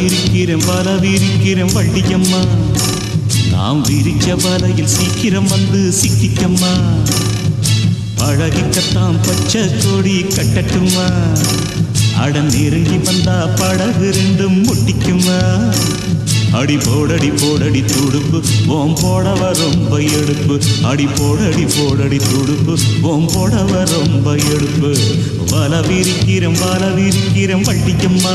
விரிக்கிறேன் வல விரிக்கிறேன் வள்ளியம்மா. நாம் விரிச்ச வலையில் சீக்கிரம் வந்து சிக்கிக்கம்மா. பழகிக்கத்தான் பச்சை கொடி கட்டட்டுமா அட நெருங்கி வந்தா படகு ரெண்டும் முட்டிக்குமா அடி போடடி போடடி துடுப்பு ஓம் போடவ ரொம்ப எடுப்பு. அடி போடடி போடடி துடுப்பு ஓம் போடவ ரொம்ப எடுப்பு. வல விரிக்கிறேன் வட்டிக்கம்மா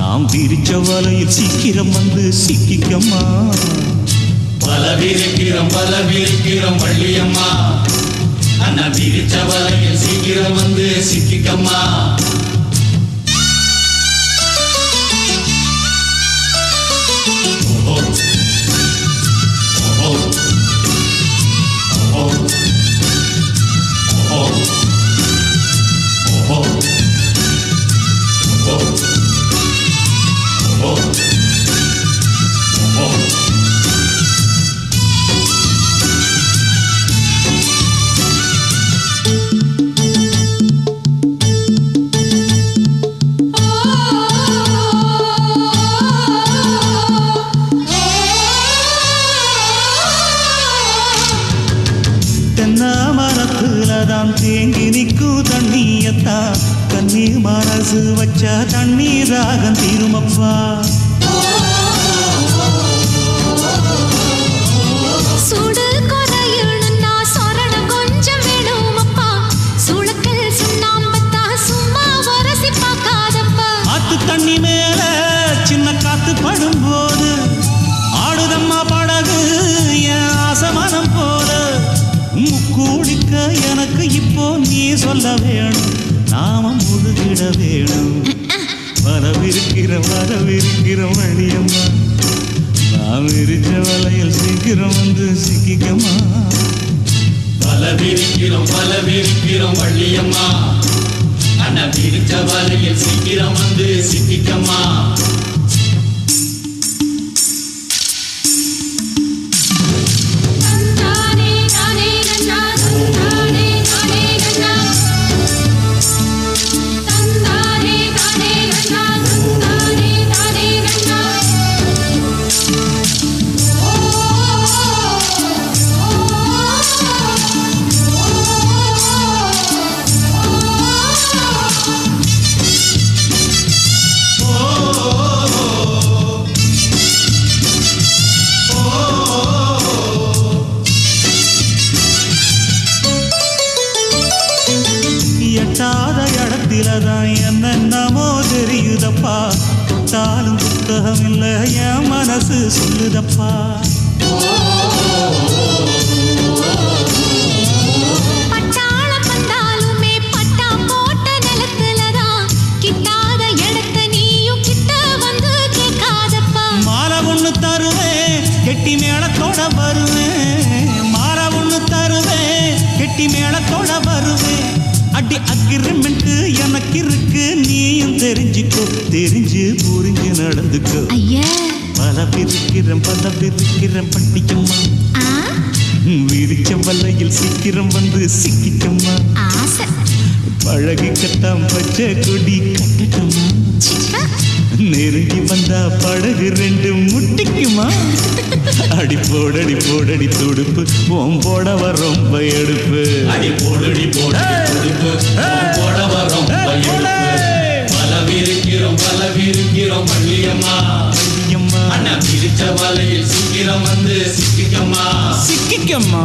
நாம் விரிச்ச வலையில் சீக்கிரம் வந்து சிக்கிக்கம்மா. பல விரிக்கிறோம் பல விரிக்கிறோம் வள்ளியம்மா. அண்ணா விரிச்ச வலையில் சீக்கிரம் வந்து சிக்கிக்கம்மா. வச்சாதான் தேங்கி நிற்கும் தண்ணியத்தா. கண்ணீர் மனசு வச்சா தண்ணீராக திருமப்பா. எனக்கு இப்போ நீ சொல்ல வேணும் நாமம் முழுகிட வேணும். வரவிருக்கிற வரவிருக்கிற வழியம்மா நாம் இருந்த வலையில் சீக்கிரம் வந்து சிக்கிக்கம்மா. பலவிருக்கிறோம் பலவிருக்கிறோம் வள்ளியம்மா. அண்ணா விரிச்ச வலையில் சீக்கிரம் வந்து சிக்கிக்கம்மா. படிச்சாலும் புத்தகம் இல்லை என் மனசு சொல்லுதப்பா. கெட்டி மேளத்தோட வருவேன். மாலை ஒன்று தருவேன் கெட்டி மேளத்தோட வருவேன். அடி அக்ரிமெண்ட் எனக்கு இருக்கு. நீயும் தெரிஞ்சுக்கோ. தெரிஞ்சு புரிஞ்சு நடந்துக்கோ. பல பிரிக்கிறேன் பல பிரிக்கிறேன் பட்டிக்கம்மா விரிச்ச வல்லையில் சீக்கிரம் வந்து சிக்கிக்கம்மா. ஆசை. பழகிக்கத்தான் பச்சை கொடி கட்டட்டுமா? சிக்கா நெருங்கி வந்தா படகு ரெண்டு முட்டிக்குமா? அடி போடடி போடடி துடுப்பு. ஓம் போடவ ரொம்ப ஐயம்மா, அண்ணா வலையில் சீக்கிரம் வந்து சிக்கிக்கம்மா. சிக்கிக்கம்மா?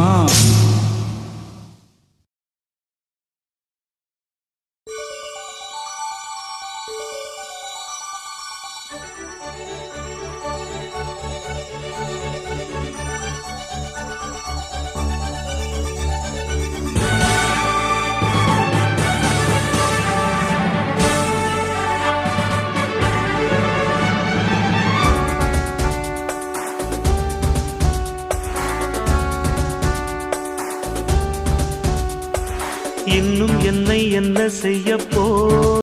இன்னும் என்னை என்ன செய்ய போ